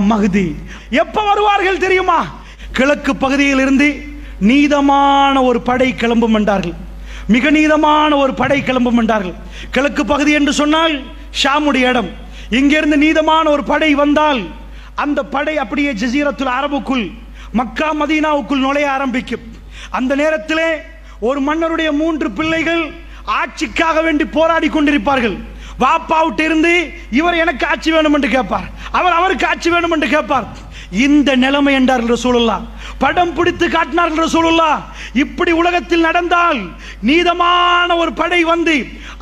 மகுதி. எப்ப வருவார்கள் தெரியுமா? கிழக்கு பகுதியில் இருந்து நீதமான ஒரு படை கிளம்பும் என்றார்கள். மிக நீதமான ஒரு படை கிளம்பும் என்றார்கள். கிழக்கு பகுதி என்று சொன்னால் ஷாமுடைய இடம். இங்கிருந்து நீதமான ஒரு படை வந்தால் அந்த படை அப்படியே ஜசீரத்துல் அரபுக்குள் மக்கா மதீனாவுக்குள் நுழைய ஆரம்பிக்கும். அந்த நேரத்திலே ஒரு மன்னருடைய மூன்று பிள்ளைகள் ஆட்சிக்காக வேண்டி போராடி கொண்டிருப்பார்கள். வாப்பாவிட்ட இருந்து இவர் எனக்கு ஆட்சி வேணும் என்று கேட்பார். அவர் அவருக்கு ஆட்சி வேணும் என்று கேட்பார். இந்த நிலைமை என்றார்கள் ரசூலுல்லா படம் பிடித்து காட்டினார்கள் ரசூலுல்லா இப்படி உலகத்தில் நடந்தால் நீதமான ஒரு படை வந்து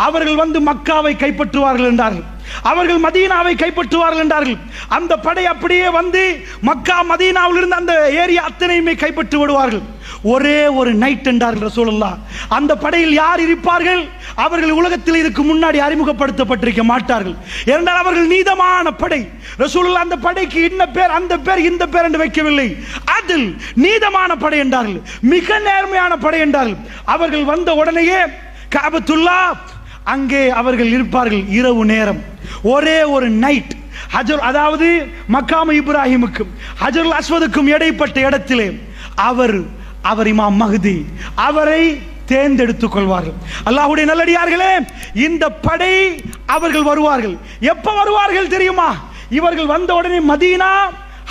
அவர்கள் வந்து மக்காவை கைப்பற்றுவார்கள் என்றார்கள். அவர்கள் மதீனாவை கைப்பற்றுவார்கள் என்றார்கள். அந்த படை அப்படியே வந்து மக்கா மதீனாவில் இருந்து அந்த ஏரியா அத்தனையுமே கைப்பற்றி விடுவார்கள். ஒரே ஒரு நைட் என்றார்கள் ரசூலுல்லா. அந்த படையில் யார் இருப்பார்கள்? அவர்கள் உலகத்தில் இதுக்கு முன்னாடி அறிமுகப்படுத்தப்பட்டிருக்க மாட்டார்கள். ஏனென்றால் அவர்கள் நீதமான படை. ரசூலுல்லா அந்த படைக்கு இன்ன பேர் அந்த பேர் இந்த பேர் என்று வைக்கவில்லை. அதில் நீதமான படை என்றார்கள். மிக நேர்மையான படை என்றார்கள். அவர்கள் வந்த உடனேயே காபத்துல்லா! அங்கே அவர்கள் இருப்பார்கள் இரவு நேரம். ஒரே ஒரு நைட் ஹஜர் அதாவது மக்காம இப்ராஹிமுக்கும் ஹஜருல் அஸ்வதுக்கும் இடைப்பட்ட இடத்திலே அவர் அவர் இமாம் மகதி அவரை தேர்ந்தெடுத்துக் கொள்வார்கள் அல்லாஹுடைய நல்லடியார்களே இந்த படை அவர்கள் வருவார்கள். எப்ப வருவார்கள் தெரியுமா? இவர்கள் வந்த உடனே மதீனா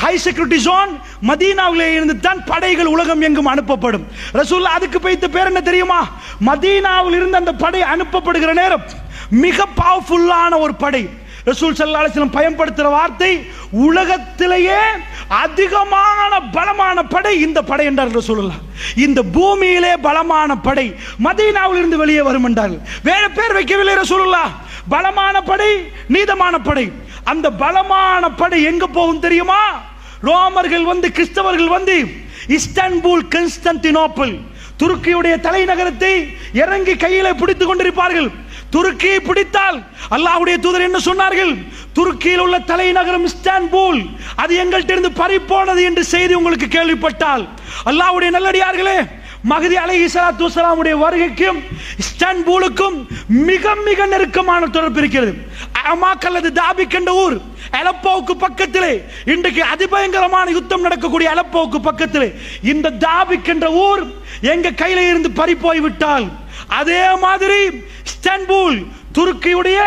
ஹை செக்யூரிட்டி ஜோன் மதீனாவிலே இருந்து தான் படைகள் உலகம் எங்கும் அனுப்பப்படும். ரசூல் அதுக்கு வைத்த பேர் என்ன தெரியுமா? மதீனாவில் இருந்து அந்த படை அனுப்பப்படுகிற நேரம் மிக பவர்ஃபுல்லான ஒரு படை. ரசூல் சல்லா அலிஸ்லம் பயன்படுத்துகிற வார்த்தை உலகத்திலேயே அதிகமான பலமான படை இந்த படை என்றார் ரசூலுல்லா இந்த பூமியிலே பலமான படை மதீனாவில் இருந்து வெளியே வரும் என்றார்கள். வேற பேர் வைக்கவில்லை ரசூலுல்லா பலமான படை நீதமான படை. அந்த பலமான படை எங்க போகும் தெரியுமா? ரோமர்கள் வந்து கிறிஸ்தவர்கள் வந்து இஸ்தான்புல் கன்ஸ்டன்டினோப்பிள் துருக்கியுடைய தலைநகரத்தை இறங்கி கையில பிடித்துக் கொண்டிருப்பார்கள். துருக்கியை பிடித்தால் அல்லாஹ்வுடைய தூதர் என்ன சொன்னார்கள்? துருக்கியில் உள்ள தலைநகரம் இஸ்தான்புல் அது எங்கள்கிட்ட இருந்து பறிப்போனது என்று செய்தி உங்களுக்கு கேள்விப்பட்டால். அல்லாஹ்வுடைய நல்லடியார்களே மகதி அலை இசலாத்து வஸலாமுடைய வருகைக்கும் இஸ்தான்புலுக்கும் மிக மிக நெருக்கமான தொடர்பு இருக்கிறது. அமாக் அல்லது தாபிக் என்ற ஊர் அலப்போவுக்கு பக்கத்திலே இன்றைக்கு அதிபயங்கரமான யுத்தம் நடக்கக்கூடிய அலப்போவுக்கு பக்கத்திலே இந்த தாபிக் என்ற ஊர் எங்க கையில இருந்து பறி போய் விட்டால் அதே மாதிரி ஸ்டன்பூல் துருக்கியுடைய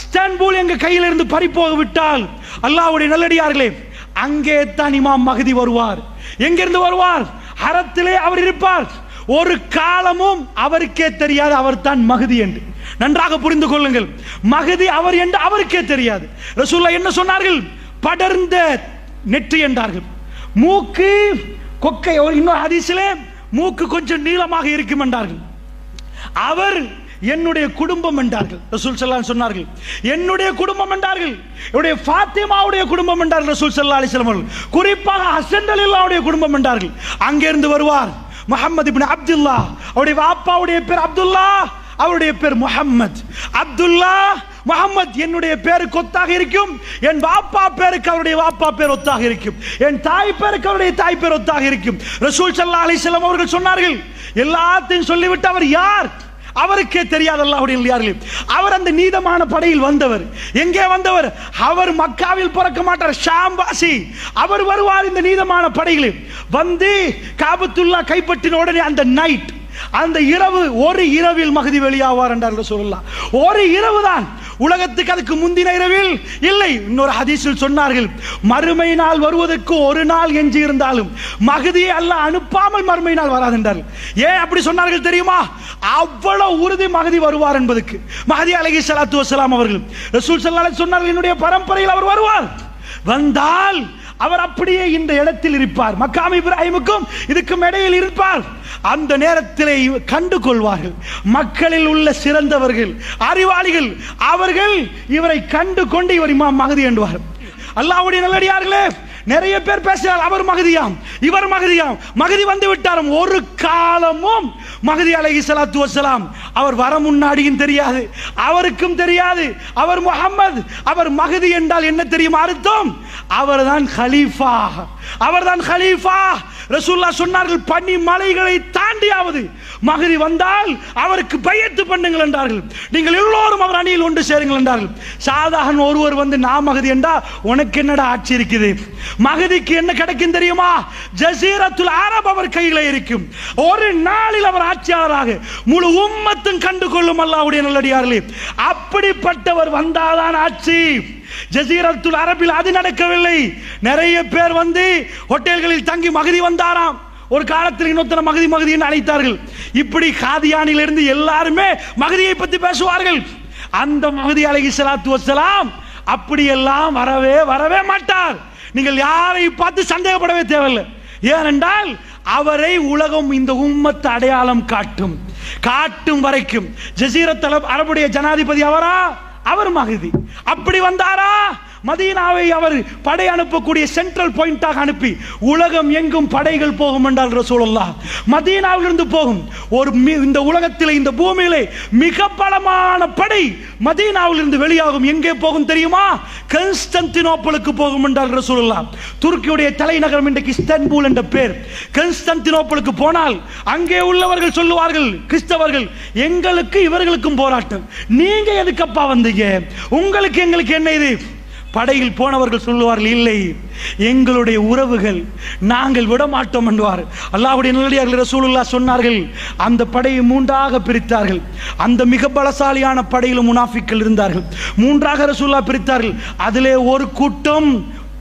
ஸ்டன்பூல் எங்க கையில இருந்து பறிப்போக விட்டால் அல்லாஹ்வுடைய நல்லடியார்களே அங்கே தான் இமாம் மகதி வருவார். எங்கிருந்து வருவார்? அறத்திலே அவர் இருப்பார். ஒரு காலமும் அவருக்கே தெரியாது அவர் தான் மகதி என்று. நன்றாக புரிந்து கொள்ளுங்கள். மகதி அவர் என்று அவருக்கே தெரியாது. ரசூல்லா என்ன சொன்னார்கள்? படர்ந்த நெற்றி என்றார்கள். மூக்கு கொக்கை இன்னொரு ஹதீஸிலே மூக்கு கொஞ்சம் நீளமாக இருக்கும் என்றார்கள். அவர் என்னுடைய குடும்பம் என்றார்கள். ரசூல் ஸல்லல்லாஹு சொன்னார்கள். என்னுடைய குடும்பம் என்றார்கள். என்னுடைய ஃபாத்திமாவுடைய குடும்பம் என்றார்கள் ரசூல் ஸல்லல்லாஹு அலைஹி அவர்கள். குறிப்பாக ஹசன் ரலியல்லாஹுடைய குடும்பம் என்றார்கள். அங்கிருந்து வருவார் முகமது இப்னு அப்துல்லா. அவருடைய வாப்பாவுடைய பேர் அப்துல்லா. அவருடைய பேர் முகம்மது அப்துல்லா முகமது என்னுடைய பேருக்கு ஒத்தாக இருக்கும். என் வாப்பா பேருக்கு அவருடைய வாப்பா பேர் ஒத்தாக இருக்கும். என் தாய் பேருக்கு அவருடைய தாய் பேர் ஒத்தாக இருக்கும். ரசூல் சல்லா அலைஹி அவர்கள் சொன்னார்கள் எல்லாத்தையும் சொல்லிவிட்டு அவர் யார்? அவருக்கே தெரியாத அல்லாஹுடைய அவர் அந்த நீதமான படையில் வந்தவர். எங்கே வந்தவர்? அவர் மக்காவில் பிறக்க மாட்டார் ஷாம்பாசி அவர் வருவார் இந்த நீதமான படையில். வந்து காபத்துல்லா கைப்பற்றின உடனே அந்த நைட் அந்த இரவு ஒரு இரவில் மகதி வெளியாவார் என்றார்கள் சொல்லலாம் ஒரு இரவு தான் உலகத்துக்கு அதுக்கு முந்தின இரவில் இல்லை. இன்னொரு ஹதீஸில் சொன்னார்கள் மறுமை நாள் வருவதற்கு ஒரு நாள் எஞ்சி இருந்தாலும் மகதியை அல்ல அனுப்பாமல் மறுமை நாள் வராது என்றார்கள் ஏன் அப்படி சொன்னார்கள் தெரியுமா? அவ்வளவு உறுதி மகதி வருவார் என்பதுக்கு. மகதி அலகி சலாத்து வசலாம் அவர்கள் ரசூல் ஸல்லல்லாஹு சொன்னார்கள் என்னுடைய பரம்பரையில் அவர் வருவார். வந்தால் அவர் அப்படியே இந்த இடத்தில் இருப்பார். மக்காம் இப்ராஹிமுக்கும் இதுக்கும் இடையில் இருப்பார். அந்த நேரத்திலே கண்டு கொள்வார்கள். மக்களில் உள்ள சிறந்தவர்கள் அறிவாளிகள் அவர்கள் இவரை கண்டு கொண்டு இவர் இமாம் மகதி என்றுவார் அல்லாவுடைய நல்லடியார்களே நிறைய பேர் பேசுகிறார் அவர் மகதியாம் இவர் மகதியாம். மகதி வந்து விட்டாரும் ஒரு காலமும் மகதி அலைஹி ஸலாத்து வசலாம் அவர் வர முன்னாடியும் தெரியாது அவருக்கும் தெரியாது. அவர் முகமது அவர் மகதி என்றால் என்ன தெரியுமா அர்த்தம்? அவர்தான் ஹலீஃபா அவர்தான் ஹலீஃபா ரசூல்லா சொன்னார்கள் பனி மலைகளை தாண்டியாவது மகதி வந்தால் அவருக்கு பயத்து பண்ணுங்கள் என்றார்கள். நீங்கள் எல்லோரும் அவர் அணியில் ஒன்று சேருங்கள் என்றார்கள். சாதாரண ஒருவர் வந்து நான் மகதி என்றா உனக்கு என்னடா ஆட்சி இருக்குது? மகதிக்கு என்ன கிடைக்கும் தெரியுமா? ஜசீரத்துல் அரப் அவர் கையில் இருக்கும். ஒரு நாளில் அவர் ஆட்சியாளராக முழு உம்மத்தும் கண்டு கொள்ளும் அல்லாவுடைய நல்லடியார்களே அப்படிப்பட்டவர் வந்தாதான் ஆட்சி. ஜசீரத்துல் அரபில் அது நடக்கவில்லை. நிறைய பேர் வந்து ஹோட்டல்களில் தங்கி மகதி வந்தாராம். ஒரு காலத்தில் இன்னொருத்தர மகதி மகதி அழைத்தார்கள். இப்படி காதியானிலிருந்து எல்லாருமே மகதியை பற்றி பேசுவார்கள். அந்த மகதி அலைஹி ஸலாத்து வஸலாம் அப்படியெல்லாம் வரவே வரவே மாட்டார். நீங்கள் யாரை பார்த்து சந்தேகப்படவே தேவையில்லை. ஏனென்றால் அவரை உலகம் இந்த உம்மத்து அடையாளம் காட்டும். காட்டும் வரைக்கும். ஜசீரத் அரபுடைய ஜனாதிபதி அவரா? அவர் மகதி அப்படி வந்தாரா? மதீனாவை அவர் படை அனுப்பக்கூடிய சென்ட்ரல் பாயிண்டாக அனுப்பி உலகம் எங்கும் படைகள் போகும் என்றால் ரசூலல்லா மதீனாவிலிருந்து போகும். ஒரு இந்த உலகத்தில் இந்த பூமியிலே மிக பலமான படை மதீனாவிலிருந்து வெளியாகும். எங்கே போகும் தெரியுமா? கன்ஸ்டன்டினோப்பலுக்கு போகும் என்றால் ரசூலல்லா துருக்கியுடைய தலைநகரம் இன்றைக்கு இஸ்தான்புல் என்ற பேர். கன்ஸ்டன்டினோப்பலுக்கு போனால் அங்கே உள்ளவர்கள் சொல்லுவார்கள் கிறிஸ்தவர்கள் எங்களுக்கு இவர்களுக்கும் போராட்டம். நீங்க எதுக்கப்பா வந்தீங்க? உங்களுக்கு எங்களுக்கு என்ன இது? படையில் போனவர்கள் சொல்லுவார்கள் இல்லை எங்களுடைய உறவுகள் நாங்கள் விட மாட்டோம் என்பார் அல்லாஹ்வுடைய நல்லடியார்கள் ரசூலுல்லா சொன்னார்கள் அந்த படையை மூன்றாக பிரித்தார்கள். அந்த மிக பலசாலியான படையிலும் முனாஃபிக்கள் இருந்தார்கள். மூன்றாக ரசூல்லா பிரித்தார்கள். அதிலே ஒரு கூட்டம்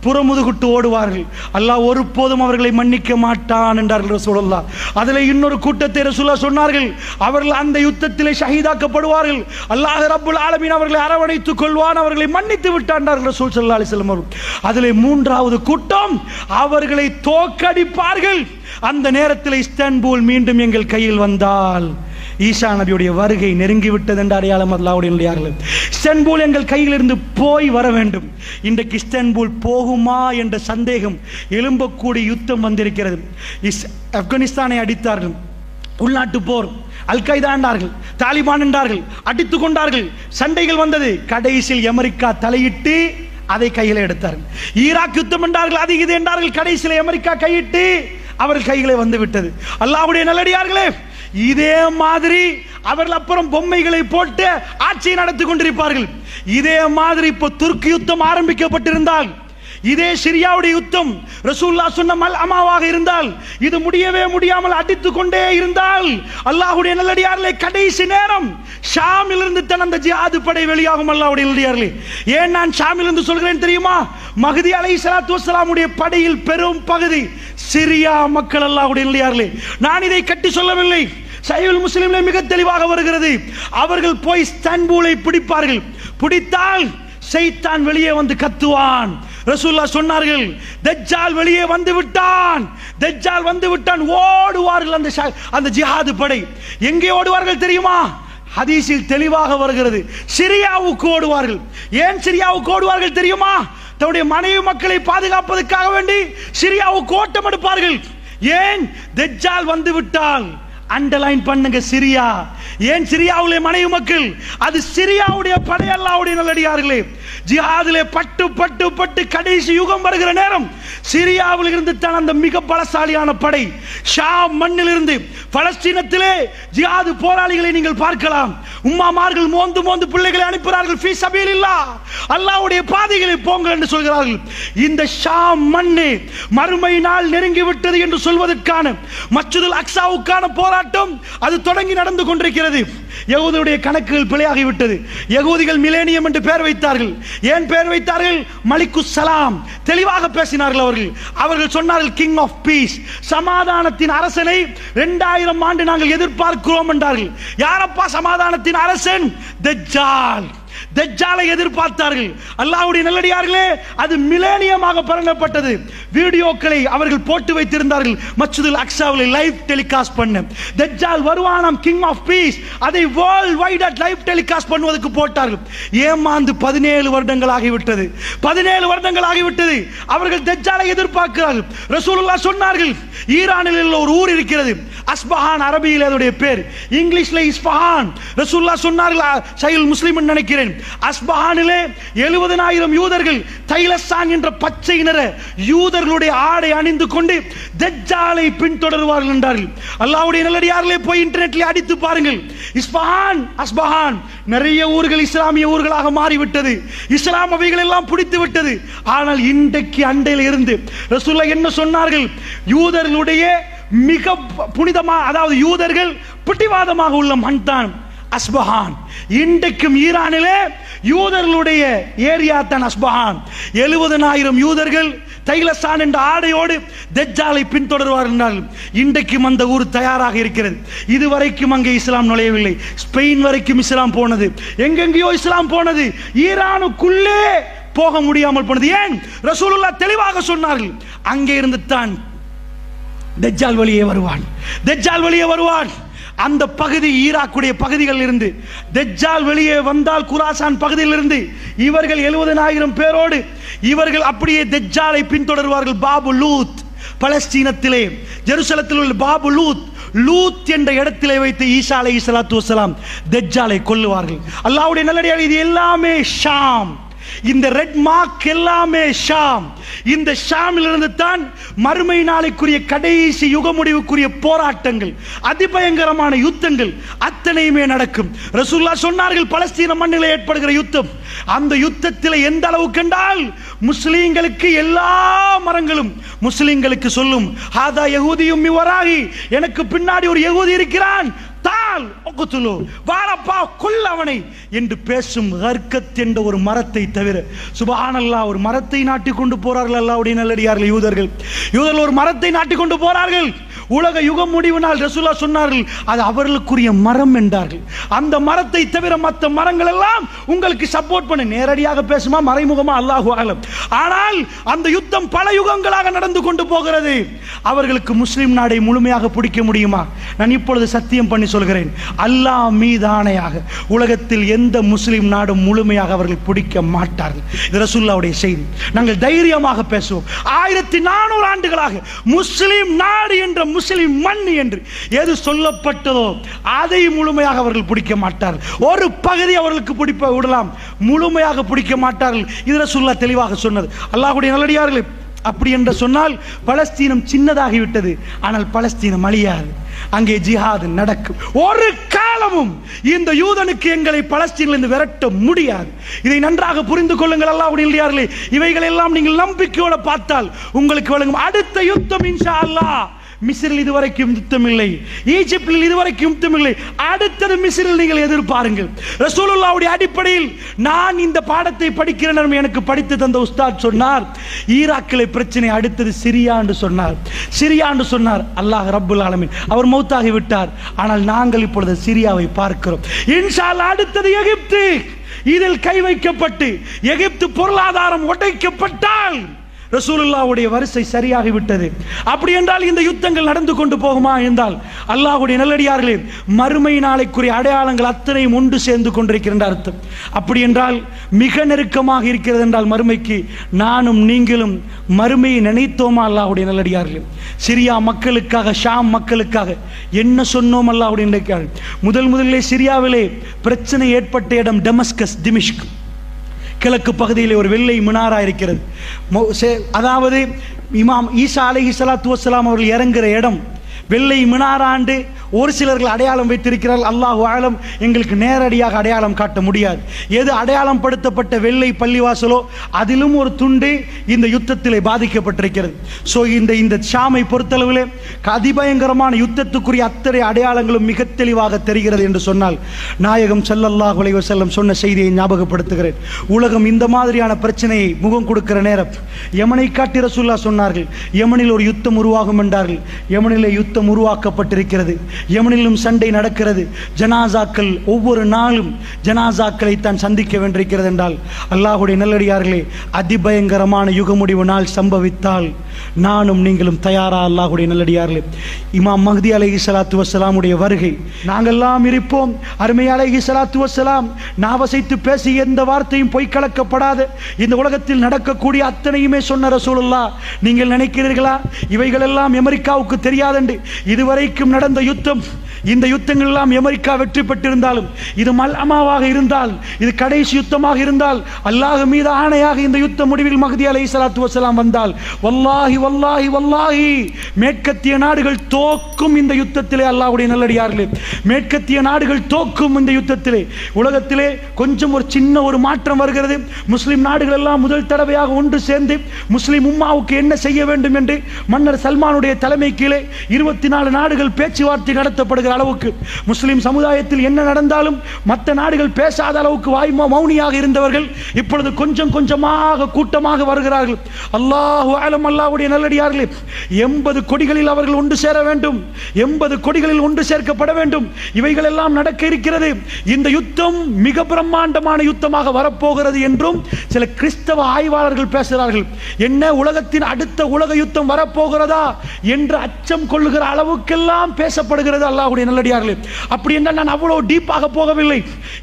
புறமுதுகுட்டு ஓடுவார்கள். அல்லாஹ் ஒருபோதும் அவர்களை மன்னிக்க மாட்டான் என்றார்கள் ரசூலுல்லாஹ். அதில் இன்னொரு கூட்டத்தை ரசூலா சொன்னார்கள் அவர்கள் அந்த யுத்தத்திலே ஷஹீதாக்கப்படுவார்கள். அல்லாஹ் ரப்புல் ஆலமீன் அவர்களை அரவணைத்துக் கொள்வான் அவர்களை மன்னித்து விட்டான் ரசூல் சல்லா அலைஹி வஸல்லம் அவர்கள். மூன்றாவது கூட்டம் அவர்களை தோக்கடிப்பார்கள் அந்த நேரத்தில் இஸ்தான்புல் மீண்டும் எங்கள் கையில் வந்தால் ஈசா நபியுடைய வருகை நெருங்கி விட்டது என்ற அடையாளம் அல்லாவுடைய நல்லடியார்கள் இஸ்தான்புல் எங்கள் கையிலிருந்து போய் வர வேண்டும். இன்றைக்கு இஸ்தான்புல் போகுமா என்ற சந்தேகம் எழும்பக்கூடிய யுத்தம் வந்திருக்கிறது. இஸ் ஆப்கானிஸ்தானை அடித்தார்கள். உள்நாட்டு போர் அல்கைதா என்றார்கள் தாலிபான் என்றார்கள் அடித்துக் கொண்டார்கள். சண்டைகள் வந்தது. கடைசியில் அமெரிக்கா தலையிட்டு அதை கையில் எடுத்தார்கள். ஈராக் யுத்தம் என்றார்கள் அது இது என்றார்கள். கடைசியில் அமெரிக்கா கையிட்டு அவர்கள் கைகளை வந்து விட்டது அல்லாவுடைய நல்லடியார்களே இதே மாதிரி அவர்கள் அப்புறம் பொம்மைகளை போட்டு ஆட்சியை நடத்தி கொண்டிருப்பார்கள். இதே மாதிரி இப்போ துர்க்கி யுத்தம் ஆரம்பிக்கப்பட்டிருந்தால் இதே சிரியாவுடைய யுத்தம் ரசூல்லா சொன்ன மல் அமாவாக இருந்தால் இது முடியவே முடியாமல் அடித்து கொண்டே இருந்தால் அல்லாஹுடைய நல்லடியார்களே கடைசி நேரம் ஷாமிலிருந்து தன் அந்த ஜிஹாது படை வெளியாகும் அல்லாஹுடைய நல்லடியார்களே. ஏன் நான் ஷாமிலிருந்து சொல்கிறேன் தெரியுமா? மகதி அலை சலாத்து வசலாமுடைய படையில் பெரும் பகுதி சிரியா மக்கள் அல்லாஹுடைய நல்லடியார்களே. நான் இதை கட்டி சொல்லவில்லை. சைவல் முஸ்லிம்ல மிக தெளிவாக வருகிறது. அவர்கள் போய் ஸ்தன்பூலை பிடிப்பார்கள். பிடித்தால் செய்தான் வெளியே வந்து கத்துவான். ரசூல்லா சொன்னார்கள் தஜ்ஜால் வெளியே வந்து விட்டான். தஜ்ஜால் வந்து விட்டான். ஓடுவார்கள் அந்த ஷா- அந்த ஜிஹாது படை. எங்கே ஓடுவார்கள் தெரியுமா? ஹதீஸில் தெளிவாக வருகிறது. சிரியாவுக்கு ஓடுவார்கள். ஏன் சிரியாவுக்கு ஓடுவார்கள் தெரியுமா? தன்னுடைய மனைவி மக்களை பாதுகாப்பதற்காக வேண்டி சிரியாவுக்கு ஓட்டம் எடுப்பார்கள். ஏன்? தஜ்ஜால் வந்து விட்டால். அண்டர்லைன் பண்ணுங்க சிரியா. ஏன் சிரியாவுடைய மனைவி மக்கள்? அது சிரியாவுடைய படையல்லாவுடைய நல்லடியார்களே. ஜிஹாதிலே பட்டு பட்டு பட்டு கடைசி யுகம் வருகிற நேரம் சிரியாவில் இருந்து தான் அந்த மிக பலசாலியான படை ஷா மண்ணில் இருந்து பலஸ்தீனத்திலே ஜிஹாது போராளிகளை நீங்கள் பார்க்கலாம். உம்மாமார்கள் மோந்து மோந்து பிள்ளைகளை அனுப்புகிறார்கள். ஃபீ சபீலில்லா. அல்லாவுடைய பாதைகளை போங்கள் என்று சொல்கிறார்கள். இந்த ஷாம் மண்ணு மறுமை நாள் நெருங்கி விட்டது என்று சொல்வதற்கான மச்சுதல் அக்ஸாவுக்கான போராட்டம் அது தொடங்கி நடந்து கொண்டிருக்கிறது. யகூதியுடைய கணக்குகள் பிழையாகி விட்டது மிலேனியம் என்று பெயர் வைத்தார்கள். ஏன் பெயர் வைத்தார்கள்? மலிக்கு சலாம். தெளிவாக பேசினார்கள் அவர்கள். அவர்கள் சொன்னார்கள் கிங் ஆஃப் பீஸ் சமாதானத்தின் அரசனை இரண்டாயிரம் ஆண்டு நாங்கள் எதிர்பார்க்கிறோம் என்றார்கள். யாரப்பா சமாதானத்தின் அரசன்? தஜ்ஜால். தஜ்ஜாலை எதிர்பார்த்தார்கள். அல்லாவுடைய நல்லடியார்களே அது மிலேனியமாக பரங்கப்பட்டது வீடியோக்களை அவர்கள் போட்டு வைத்திருந்தார்கள். மச்சுதில் அக்ஸாவில் லைவ் டெலிகாஸ்ட் பண்ண. தஜ்ஜால் வருவானாம் கிங் ஆஃப் பீஸ் அதை வேர்ல்ட் வைட் லைவ் டெலிகாஸ்ட் பண்ணுவதற்கு போட்டார்கள். ஏமாந்து பதினேழு வருடங்கள் ஆகிவிட்டது. பதினேழு வருடங்கள் ஆகிவிட்டது. அவர்கள் தஜ்ஜாலை எதிர்பார்க்கிறார்கள். ரசூலுல்லா சொன்னார்கள் ஈரானில் உள்ள ஒரு ஊர் இருக்கிறது. அஸ்பஹான் அரபியில் அதோடைய பேர். இங்கிலீஷ்ல இஸ்பஹான். ரசூலுல்லாஹ் சொன்னார்கள் சைல் முஸ்லிம் நினைக்கிறேன். அஸ்பஹானிலே எழுபதனாயிரம் யூதர்கள் தைலசான் என்ற பச்சை நிற யூதர்களுடைய ஆடை அணிந்து கொண்டு தஜ்ஜாலை பின்தொடருவார்கள் என்றார்கள். அல்லாவுடைய நல்லடியார்களே போய் இன்டர்நெட்ல அடித்து பாருங்கள். இஸ்பஹான் அஸ்பஹான் நிறைய ஊர்கள் இஸ்லாமிய ஊர்களாக மாறிவிட்டது. இஸ்லாம் அவைகள் எல்லாம் பிடித்து விட்டது. ஆனால் இன்றைக்கு அண்டையில் இருந்து ரசூல்லா என்ன சொன்னார்கள்? யூதர்களுடைய மிக புனிதமா அதாவது யூதர்கள் பிடிவாதமாக உள்ள மண் தான் அஸ்பஹான். இன்றைக்கும் ஈரானிலே யூதர்களுடைய ஏரியா தான் அஸ்பஹான். எழுபதனாயிரம் யூதர்கள் தைலசான் என்ற ஆடையோடு தெஜ்ஜாலை பின்தொடர்வார்கள் இன்றைக்கும் அந்த ஊர் தயாராக இருக்கிறது. இதுவரைக்கும் அங்கே இஸ்லாம் நுழையவில்லை. ஸ்பெயின் வரைக்கும் இஸ்லாம் போனது. எங்கெங்கேயோ இஸ்லாம் போனது. ஈரானுக்குள்ளே போக முடியாமல் போனது. ஏன்? ரசூலுல்லா தெளிவாக சொன்னார்கள். அங்கே இருந்து தான் தெஜால் வழியே வருவான். தெஜால் வழியே வருவான். அந்த பகுதி ஈராக்குடைய பகுதிகளில் இருந்து தெஜ்ஜால் வெளியே வந்தால் குராசான் பகுதியில் இருந்து இவர்கள் எழுபதனாயிரம் பேரோடு இவர்கள் அப்படியே தெஜ்ஜாலை பின்தொடர்வார்கள் பாபு லூத் பலஸ்தீனத்திலே. ஜெருசலத்தில் உள்ள பாபு லூத் லூத் என்ற இடத்திலே வைத்து ஈசா அலை இஸ்லாத்து வசலாம் தெஜ்ஜாலை கொல்லுவார்கள். அல்லாவுடைய நல்லடியாக இது எல்லாமே ஷாம். இந்த ரெட் மார்க் எல்லாமே ஷாம். இந்த ஷாமிலிருந்து தான் மறுமை நாளைக்குரிய கடைசி யுக முடிவுக்குரிய போராட்டங்கள் அதிபயங்கரமான யுத்தங்கள் அத்தனையுமே நடக்கும். ரசூல்லா சொன்னார்கள் பலஸ்தீன மண்ணில் ஏற்படுகிற யுத்தம். அந்த யுத்தத்தில் எந்த அளவு கண்டால் முஸ்லீம்களுக்கு எல்லா மரங்களும் முஸ்லீம்களுக்கு சொல்லும் ஹாதா யகூதியும் இவராகி எனக்கு பின்னாடி ஒரு யகூதி இருக்கிறான். தால் ஒகுத்துலு வாரப்பா கொல் அவனை என்று பேசும் ஹர்கத் என்ற ஒரு மரத்தை தவிர சுபஹானல்லா ஒரு மரத்தை நாட்டி கொண்டு போறார்கள் அல்லாவுடைய நல்லடியார்கள் யூதர்கள். யூதர்கள் ஒரு மரத்தை நாட்டி கொண்டு போறார்கள். உலக யுகம் முடிவு நாள் ரசூலா சொன்னார்கள் அது அவர்களுக்குரிய மரம் என்றார்கள். அந்த மரத்தை தவிர மற்ற மரங்கள் எல்லாம் உங்களுக்கு சப்போர்ட் பண்ண. நேரடியாக பேசுமா மறைமுகமா? அல்லாஹு ஆகலாம் ஆனால் அந்த யுத்தம் பல யுகங்களாக நடந்து கொண்டு போகிறது. அவர்களுக்கு முஸ்லிம் நாடை முழுமையாக பிடிக்க முடியுமா? நான் இப்பொழுது சத்தியம் பண்ணி சொல்கிறேன். அல்லாஹ் மீதானையாக உலகத்தில் எந்த முஸ்லிம் நாடும் முழுமையாக அவர்கள் பிடிக்க மாட்டார்கள். இது ரசூல்லாவுடைய செய்தி. நாங்கள் தைரியமாக பேசுவோம். ஆயிரத்தி நானூறு ஆண்டுகளாக முஸ்லிம் நாடு என்ற முஸ்லிம் மண் என்று எது சொல்லப்பட்டதோ அதை முழுமையாக அவர்கள் பிடிக்க மாட்டார்கள். ஒரு பகுதி அவர்களுக்கு பிடிப்ப விடலாம் முழுமையாக பிடிக்க மாட்டார்கள். இதில் சொல்ல தெளிவாக சொன்னது. அல்லாஹுடைய நல்லடியார்களே அப்படி என்று சொன்னால் பலஸ்தீனம் சின்னதாகிவிட்டது. ஆனால் பலஸ்தீனம் அழியாது. அங்கே ஜிஹாது நடக்கும். ஒரு காலமும் இந்த யூதனுக்கு எங்களை பலஸ்தீனிலிருந்து விரட்ட முடியாது. இதை நன்றாக புரிந்து கொள்ளுங்கள் அல்லாஹ்வுடைய இல்லையார்களே இவைகள் எல்லாம் நீங்கள் நம்பிக்கையோட பார்த்தால் உங்களுக்கு வழங்கும் அடுத்த யுத்தம் இன்ஷா அல்லாஹ். மிஸ்ரில் இதுவரைக்கும் யுத்தம் இல்லை ஈஜிப்டில் இதுவரைக்கும் யுத்தம் இல்லை அடுத்தது மிஸ்ரில் நீங்கள் எதிர்பாருங்கள். ரசூலுல்லாவுடைய அடிப்படையில் நான் இந்த பாடத்தை படிக்கிறேன் எனக்கு படித்து தந்த உஸ்தாத் சொன்னார். ஈராக்கிலே பிரச்சனை அடுத்தது சிரியா என்று சொன்னார். சிரியா என்று சொன்னார். அல்லாஹ் ரப்புல் ஆலமின். அவர் மௌத்தாகி விட்டார். ஆனால் நாங்கள் இப்பொழுது சிரியாவை பார்க்கிறோம். இன்ஷால் அடுத்தது எகிப்து. இதில் கை வைக்கப்பட்டு எகிப்து பொருளாதாரம் உடைக்கப்பட்டால் ரசூலுல்லாவுடைய வரிசை சரியாகிவிட்டது. அப்படி என்றால் இந்த யுத்தங்கள் நடந்து கொண்டு போகுமா என்றால் அல்லாஹ்வுடைய நல்லடியார்களே மறுமை நாளைக்குரிய அடையாளங்கள் அத்தனையும் ஒன்று சேர்ந்து கொண்டிருக்கின்ற அர்த்தம். அப்படி என்றால் மிக நெருக்கமாக இருக்கிறது என்றால் மறுமைக்கு நானும் நீங்களும் மறுமையை நினைத்தோமா அல்லாஹுடைய நல்லடியார்களே? சிரியா மக்களுக்காக ஷாம் மக்களுக்காக என்ன சொன்னோம் அல்லாஹுடைய நினைக்கிறார் முதல் முதலிலே சிரியாவிலே பிரச்சனை ஏற்பட்ட இடம் டெமஸ்கஸ் திமிஷ்க். கிழக்கு பகுதியில் ஒரு வெள்ளை மினாரா இருக்கிறது. அதாவது இமாம் ஈசா அலை ஸலாத்து வசலாம் அவர்கள் இறங்குற இடம் வெள்ளை மினாராண்டு ஒரு சிலர்கள் அடையாளம் வைத்திருக்கிறார்கள். அல்லாஹு ஆழம் எங்களுக்கு நேரடியாக அடையாளம் காட்ட முடியாது. எது அடையாளம் படுத்தப்பட்ட வெள்ளை பள்ளிவாசலோ அதிலும் ஒரு துண்டு இந்த யுத்தத்திலே பாதிக்கப்பட்டிருக்கிறது. ஸோ இந்த இந்த ஷாமை பொறுத்தளவில் அதிபயங்கரமான யுத்தத்துக்குரிய அத்தனை அடையாளங்களும் மிக தெளிவாக தெரிகிறது என்று சொன்னால் நாயகம் செல்லல்லாஹ் அலைஹி வஸல்லம் சொன்ன செய்தியை ஞாபகப்படுத்துகிறேன். உலகம் இந்த மாதிரியான பிரச்சனையை முகம் கொடுக்கிற நேரம் யமனை காட்டி ரசூல்லா சொன்னார்கள் யமனில் ஒரு யுத்தம் உருவாகும் என்றார்கள். யமனிலே யுத்தம் உருவாக்கப்பட்டிருக்கிறது. யமனிலும் சண்டை நடக்கிறது. ஜனாசாக்கள் ஒவ்வொரு நாளும் ஜனாசாக்களை தான் சந்திக்க வேண்டியிருக்கிறது என்றால் அல்லாஹுடைய நல்லடியார்களே அதிபயங்கரமான யுக முடிவு நாள் சம்பவித்தால் நானும் நீங்களும் தயாரா அல்லாஹுடைய நல்லடியார்களே. இமாம் மஹ்தி அலஹி சலாத்து வசலாமுடைய வருகை நாங்கெல்லாம் இருப்போம். அருமை அலைஹி ஸலாத்து வஸ்ஸலாம் நாவசைத்து பேசி எந்த வார்த்தையும் பொய் கலக்கப்படாது. இந்த உலகத்தில் நடக்கக்கூடிய அத்தனையுமே சொன்ன ரசூலுல்லாஹ் நீங்கள் நினைக்கிறீர்களா? இவைகளெல்லாம் அமெரிக்காவுக்கு தெரியாதண்டு இதுவரைக்கும் நடந்த யுத்தம் இந்த யுத்தங்கள் எல்லாம் அமெரிக்கா வெற்றி பெற்றிருந்தாலும் இது மல்அமாவாக இருந்தால் இது கடைசி யுத்தமாக இருந்தால் அல்லாஹ் மீது ஆணையாக இந்த யுத்த முடிவில் மகதி அலை சலாத்து வசலாம் வந்தால் வல்லாஹி வல்லாஹி வல்லாஹி மேற்கத்திய நாடுகள் தோக்கும் இந்த யுத்தத்திலே அல்லாஹுடைய நல்லடியார்களே. மேற்கத்திய நாடுகள் தோக்கும் இந்த யுத்தத்திலே. உலகத்திலே கொஞ்சம் ஒரு சின்ன ஒரு மாற்றம் வருகிறது. முஸ்லிம் நாடுகள் எல்லாம் முதல் தடவையாக ஒன்று சேர்ந்து முஸ்லிம் உம்மாவுக்கு என்ன செய்ய வேண்டும் என்று மன்னர் சல்மானுடைய தலைமை கீழே இருபத்தி நாலு நாடுகள் பேச்சுவார்த்தை நடத்தப்படுகிறது. நடத்தப்படுகிற அளவுக்கு முஸ்லிம் சமுதாயத்தில் என்ன நடந்தாலும் மற்ற நாடுகள் பேசாத அளவுக்கு வாய் மௌனியாக இருந்தவர்கள் இப்பொழுது கொஞ்சம் கொஞ்சமாக கூட்டமாக வருகிறார்கள். அல்லாஹு ஆலம் அல்லாஹ்வுடைய நல்லடியார்களே எண்பது கொடிகளில் அவர்கள் ஒன்று சேர வேண்டும். எண்பது கொடிகளில் ஒன்று சேர்க்கப்பட வேண்டும். இவைகள் எல்லாம் நடக்க இருக்கிறது. இந்த யுத்தம் மிக பிரம்மாண்டமான யுத்தமாக வரப்போகிறது என்றும் சில கிறிஸ்தவ ஆய்வாளர்கள் பேசுகிறார்கள். என்ன உலகத்தின் அடுத்த உலக யுத்தம் வரப்போகிறதா என்று அச்சம் கொள்ளுகிற அளவுக்கெல்லாம் பேசப்படுகிறது அல்லாஹுடைய அல்லாஹ்வுடைய நல்லடியார்களே. அப்படி என்றால் நான் அவ்வளவு டீப்பாக போகவில்லை.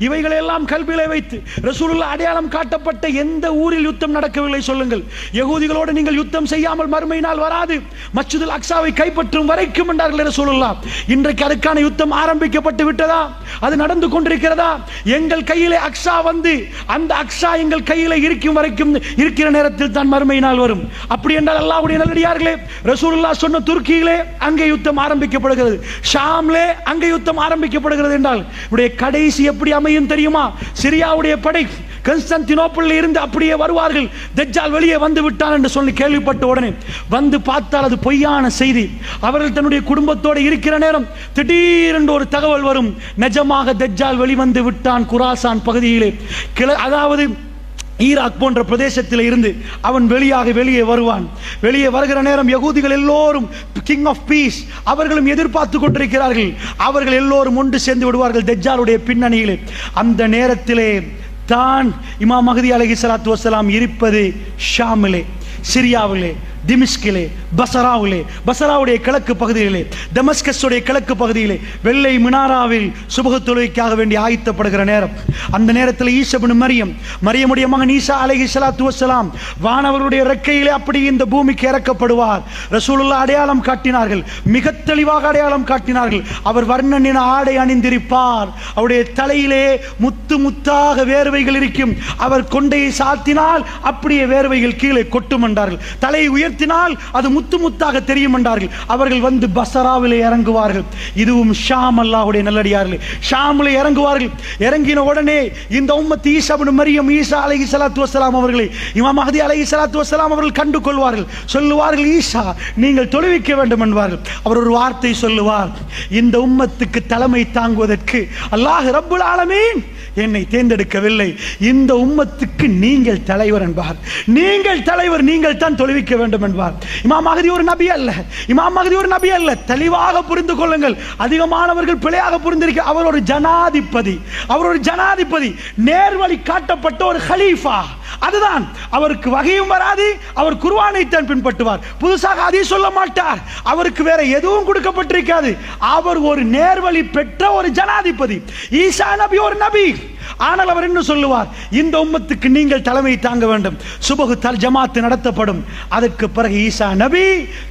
இவைகளை எல்லாம் கல்வியிலே வைத்து ரசூலுல்லாஹ் அடையாளம் காட்டப்பட்ட எந்த ஊரில் யுத்தம் நடக்கவில்லை சொல்லுங்கள். யகூதிகளோடு நீங்கள் யுத்தம் செய்யாமல் மறுமையினால் வராது. மச்சுதல் அக்ஸாவை கைப்பற்றும் வரைக்கும் என்றார்கள் ரசூலுல்லா இன்றைக்கு அதுக்கான யுத்தம் ஆரம்பிக்கப்பட்டு விட்டதா? அது நடந்து கொண்டிருக்கிறதா? எங்கள் கையிலே அக்ஸா வந்து அந்த அக்ஸா எங்கள் கையிலே இருக்கும் வரைக்கும் இருக்கிற நேரத்தில் தான் மறுமையினால் வரும். அப்படி என்றால் அல்லாவுடைய நல்லடியார்களே ரசூலுல்லா சொன்ன துருக்கியிலே அங்கே யுத்தம் ஆரம்பிக்கப்படுகிறது. ஷாம்லே அங்கே யுத்தம் ஆரம்பிக்கப்படுகிறது என்றால் இவருடைய கடைசி எப்படி அமையும் தெரியுமா? சிரியாவுடைய படை கன்ஸ்டன்டினோப்பிள் இருந்து அப்படியே வருவார்கள். தெஜால் வெளியே வந்து விட்டான் என்று சொல்லி கேள்விப்பட்ட உடனே வந்து பார்த்தால் அது பொய்யான செய்தி. அவர்கள் தன்னுடைய குடும்பத்தோடு இருக்கிற நேரம் திடீரென்று ஒரு தகவல் வரும். நிஜமாக தெஜால் வெளிவந்து விட்டான் குராசான் பகுதியிலே. கிள அதாவது ஈராக் போன்ற பிரதேசத்தில் இருந்து அவன் வெளியாக வெளியே வருவான். வெளியே வருகிற நேரம் யகூதிகள் எல்லோரும் கிங் ஆஃப் பீஸ் அவர்களும் எதிர்பார்த்து கொண்டிருக்கிறார்கள். அவர்கள் எல்லோரும் ஒன்று சேர்ந்து விடுவார்கள் தெஜாலுடைய பின்னணியிலே. அந்த நேரத்திலே தான் இமாம் மஹதி அலஹி சலாத்து வசலாம் இருப்பது ஷாமிலே சிரியாவிலே. திமிஷ்கிலே பசராவிலே பசராவுடைய கிழக்கு பகுதியிலே டமஸ்கஸுடைய கிழக்கு பகுதியிலே வெள்ளை மினாராவில் சுபக தொழுகைக்காக வேண்டி ஆயத்தப்படுகிற நேரம். அந்த நேரத்தில் ஈசபின் மரியம் மரியமுடைய மகன் ஈசா அலைஹி ஸலாத்து வஸ்ஸலாம் வானவருடைய ரெக்கையிலே அப்படி இந்த பூமிக்கு இறக்கப்படுவார். ரசூலுல்லாஹ் அடையாளம் காட்டினார்கள் மிக தெளிவாக அடையாளம் காட்டினார்கள். அவர் வர்ணனின ஆடை அணிந்திருப்பார். அவருடைய தலையிலே முத்து முத்தாக வேர்வைகள் இருக்கும். அவர் கொண்டையை சாத்தினால் அப்படியே வேர்வைகள் கீழே கொட்டும் என்றார்கள். உயர் உயர்த்தினால் அது முத்து முத்தாக தெரியும் என்றார்கள். அவர்கள் வந்து பசராவில் இறங்குவார்கள். இதுவும் ஷாம் அல்லாஹுடைய நல்லடியார்கள். ஷாமில் இறங்குவார்கள். இறங்கின உடனே இந்த உம்மத் ஈசாபின் மரியம் ஈசா அலைஹி ஸலாத்து வசலாம் அவர்களை இமாம் மஹதி அலைஹி ஸலாத்து வசலாம் அவர்கள் கண்டு கொள்வார்கள். சொல்லுவார்கள் ஈசா நீங்கள் தொழுவிக்க வேண்டும் என்பார்கள். அவர் ஒரு வார்த்தை சொல்லுவார். இந்த உம்மத்துக்கு தலைமை தாங்குவதற்கு அல்லாஹ் ரப்புல் ஆலமீன் என்னை தேர்ந்தெடுக்கவில்லை. இந்த உம்மத்துக்கு நீங்கள் தலைவர் என்பார். நீங்கள் தலைவர் நீங்கள் தான் தொழுவிக்க வேண்டும் என்பார். இமாம் மகதி ஒரு நபி அல்ல. இமாம் மகதி ஒரு நபி அல்ல. தெளிவாக புரிந்து கொள்ளுங்கள். அதிகமானவர்கள் பிழையாக புரிந்திருக்க அவர் ஒரு ஜனாதிபதி. அவர் ஒரு ஜனாதிபதி. நேர்வழி காட்டப்பட்ட ஒரு ஹலீஃபா. அதுதான். அவருக்கு வகையும் வராது அவர் குர்ஆனை தான் பின்பற்றுவார். புதுசாக அதையும் சொல்ல மாட்டார். அவருக்கு வேற எதுவும் கொடுக்கப்பட்டிருக்காது. அவர் ஒரு நேர்வழி பெற்ற ஒரு ஜனாதிபதி. ஈசா நபி ஒரு நபி. ஆனால் அவர் என்ன சொல்லுவார்? இந்த உம்மத்துக்கு நீங்கள் தலைமை தாங்க வேண்டும். சுபகு தல் ஜமாத்து நடத்தப்படும். அதற்கு பிறகு ஈசா நபி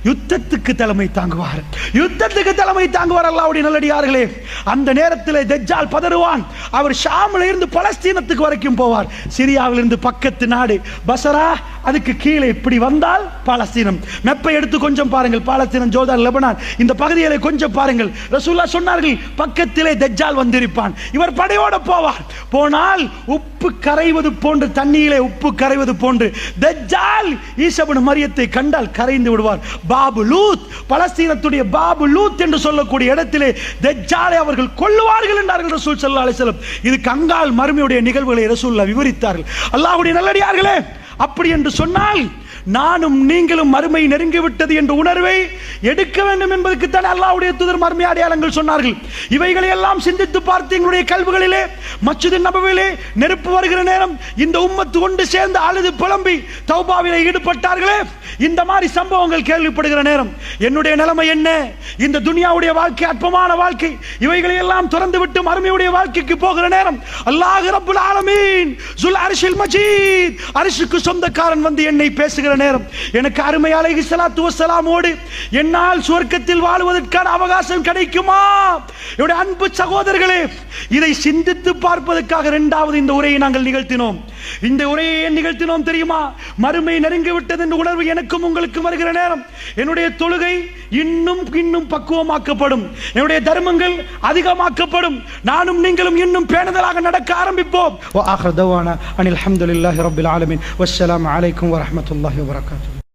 யுத்தத்துக்கு தலைமை தாங்குவார். யுத்தத்துக்கு தலைமை தாங்குவார் அல்லாவுடைய நல்லடியார்களே. அந்த நேரத்தில் தஜ்ஜால் பதறுவான். அவர் ஷாமில் இருந்து பலஸ்தீனத்துக்கு வரைக்கும் போவார். சிரியாவிலிருந்து பக்கத்து நாடு பசரா அதுக்கு கீழே இப்படி வந்தால் பாலஸ்தீனம். மெப்பை எடுத்து கொஞ்சம் பாருங்கள். பாலஸ்தீனம் ஜோர்தான் லெபனான். இந்த பகுதிகளை கொஞ்சம் பாருங்கள். ரசூல்லா சொன்னார்கள் பக்கத்திலே தஜ்ஜால் வந்திருப்பான். இவர் படையோட போவார். போனால் உப்பு கரைவது போன்று தண்ணியிலே உப்பு கரைவது போன்று தஜ்ஜால் ஈசபன் மரியத்தை கண்டால் கரைந்து விடுவார். பாபு லூத் பலஸ்தீனத்துடைய பாபு லூத் என்று சொல்லக்கூடிய இடத்திலே தஜ்ஜாலை அவர்கள் கொள்ளுவார்கள் என்றார்கள் ரசூல் சல்லா அலிசலம் இது கங்கால் மறுமையுடைய நிகழ்வுகளை ரசூல்லா விவரித்தார்கள். அல்லாஹுடைய நல்லடியார்களே அப்படி என்று சொன்னால் நானும் நீங்களும் மறுமை நெருங்கிவிட்டது என்ற உணர்வை எடுக்க வேண்டும் என்பதற்கு தான் அல்லாஹ்வுடைய தூதர் மர்ம அடையாளங்கள் சொன்னார்கள். இவைகளை எல்லாம் சிந்தித்து பார்த்து எங்களுடைய கல்விகளிலே மச்சுது நபவிலே நெருப்பு வருகிற நேரம் இந்த உம்மத்து ஒன்று சேர்ந்து அழுது புலம்பி தௌபாவிலே ஈடுபட்டார்களே இந்த மாதிரி சம்பவங்கள் கேள்விப்படுகிற நேரம். என்னுடைய நிலைமை என்ன? இந்த துனியாவுடைய வாழ்க்கை அற்பமான வாழ்க்கை இவைகளை எல்லாம் திறந்து விட்டு மறுமையுடைய வாழ்க்கைக்கு போகிற நேரம். அல்லாஹ் ரபுல் ஆலமீன் சுல் அரிசில் மஜீத் அரிசுக்கு சொந்தக்காரன் வந்து என்னை பேசுகிற நேரம். எனக்கு அருமையால இஸ்லாத்து வசலாமோடு என்னால் சுவர்க்கத்தில் வாழ்வதற்கான அவகாசம் கிடைக்குமா? என்னுடைய அன்பு சகோதரர்களே இதை சிந்தித்து பார்ப்பதற்காக இரண்டாவது இந்த உரையை நாங்கள் நிகழ்த்தினோம். இந்த உரையை ஏன் நிகழ்த்தினோம் தெரியுமா? மறுமை நெருங்கி விட்டது என்ற உணர்வு எனக்கும் உங்களுக்கும் வருகிற நேரம். என்னுடைய தொழுகை இன்னும் இன்னும் பக்குவமாக்கப்படும். என்னுடைய தர்மங்கள் அதிகமாக்கப்படும். நானும் நீங்களும் இன்னும் பேணுதலாக நடக்க ஆரம்பிப்போம். அனில் அஹமதுல்லாஹி ரபில் ஆலமின். வசலாம் அலைக்கும் வரமத்துல்லாஹி wabarakatuh.